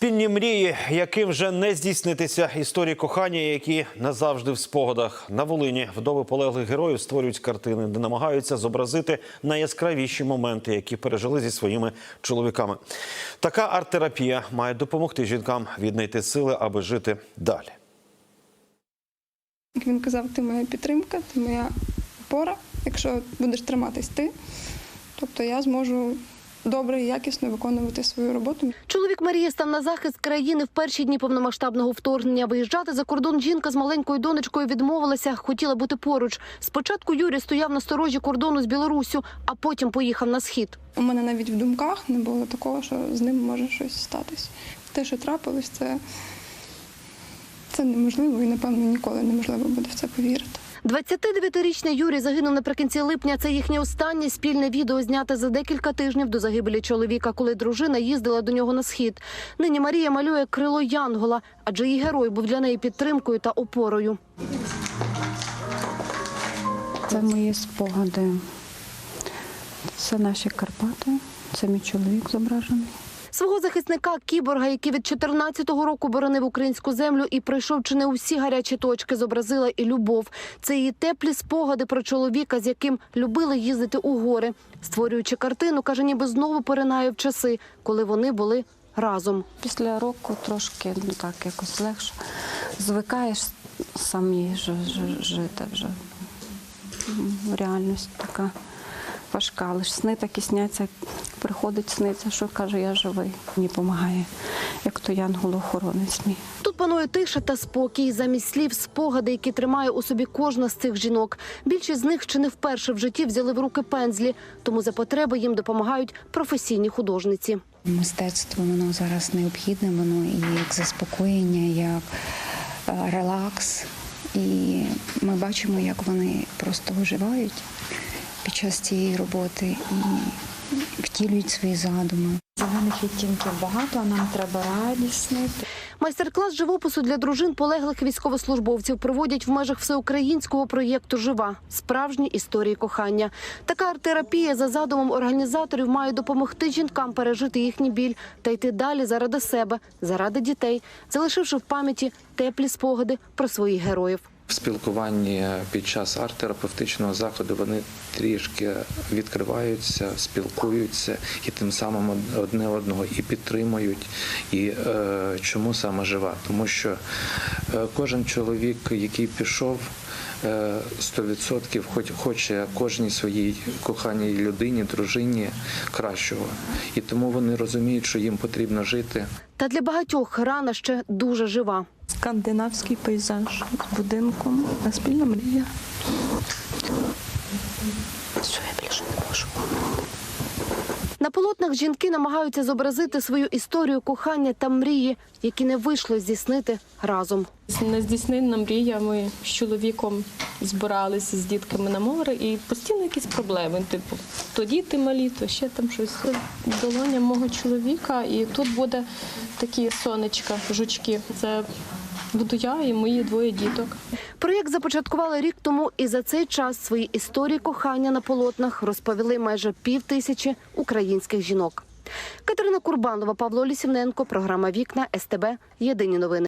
Спільні мрії, яким вже не здійснитися історії кохання, які назавжди в спогадах на Волині вдови полеглих героїв створюють картини, де намагаються зобразити найяскравіші моменти, які пережили зі своїми чоловіками. Така арт-терапія має допомогти жінкам віднайти сили, аби жити далі. Як він казав, ти моя підтримка, ти моя опора. Якщо будеш триматись ти, тобто я зможу добре і якісно виконувати свою роботу. Чоловік Марії став на захист країни в перші дні повномасштабного вторгнення. Виїжджати за кордон жінка з маленькою донечкою відмовилася, хотіла бути поруч. Спочатку Юрій стояв на сторожі кордону з Білоруссю, а потім поїхав на схід. У мене навіть в думках не було такого, що з ним може щось статись. Те, що трапилось, це, це неможливо і, напевно, ніколи неможливо буде в це повірити. 29-річний Юрій загинув наприкінці липня. Це їхнє останнє спільне відео зняте за декілька тижнів до загибелі чоловіка, коли дружина їздила до нього на схід. Нині Марія малює крило Янгола, адже її герой був для неї підтримкою та опорою. Це мої спогади. Це наші Карпати. Це мій чоловік зображений. Свого захисника кіборга, який від 14-го року боронив українську землю і пройшов чи не усі гарячі точки, зобразила і любов. Це її теплі спогади про чоловіка, з яким любили їздити у гори. Створюючи картину, каже, ніби знову поринає в часи, коли вони були разом. Після року трошки ну так якось легше. Звикаєш самі жити вже. Реальність така важка, але ж сни такі сняться, приходить сниться, що каже, я живий. Мені допомагає, як то янгол-охоронець мій. Тут панує тиша та спокій. Замість слів спогади, які тримає у собі кожна з цих жінок. Більшість з них чи не вперше в житті взяли в руки пензлі, тому за потреби їм допомагають професійні художниці. Мистецтво воно зараз необхідне, воно і як заспокоєння, як е, релакс. І ми бачимо, як вони просто виживають під час цієї роботи і втілюють свої задуми. Зелених відтінків багато, а нам треба радісний. Майстер-клас живопису для дружин полеглих військовослужбовців проводять в межах всеукраїнського проєкту Жива справжні історії кохання. Така арт-терапія за задумом організаторів має допомогти жінкам пережити їхній біль та йти далі заради себе, заради дітей, залишивши в пам'яті теплі спогади про своїх героїв. В спілкуванні під час арт-терапевтичного заходу вони трішки відкриваються, спілкуються і тим самим одне одного і підтримують. І е, чому саме жива? Тому що е, кожен чоловік, який пішов, е, 100% хоч хоче кожній своїй коханій людині, дружині кращого. І тому вони розуміють, що їм потрібно жити. Та для багатьох рана ще дуже жива. Скандинавський пейзаж з будинком, а спільна мрія. Що я більше не можу. На полотнах жінки намагаються зобразити свою історію кохання та мрії, які не вийшло здійснити разом. Нездійсненна мрія. Ми з чоловіком збиралися з дітками на море і постійно якісь проблеми. Типу, то діти малі, то ще там щось. Долоня мого чоловіка, і тут буде такі сонечка, жучки. Це буду я і мої двоє діток. Проєкт започаткували рік тому, і за цей час свої історії кохання на полотнах розповіли майже пів тисячі українських жінок. Катерина Курбанова, Павло Лісівненко, програма Вікна СТБ. Єдині новини.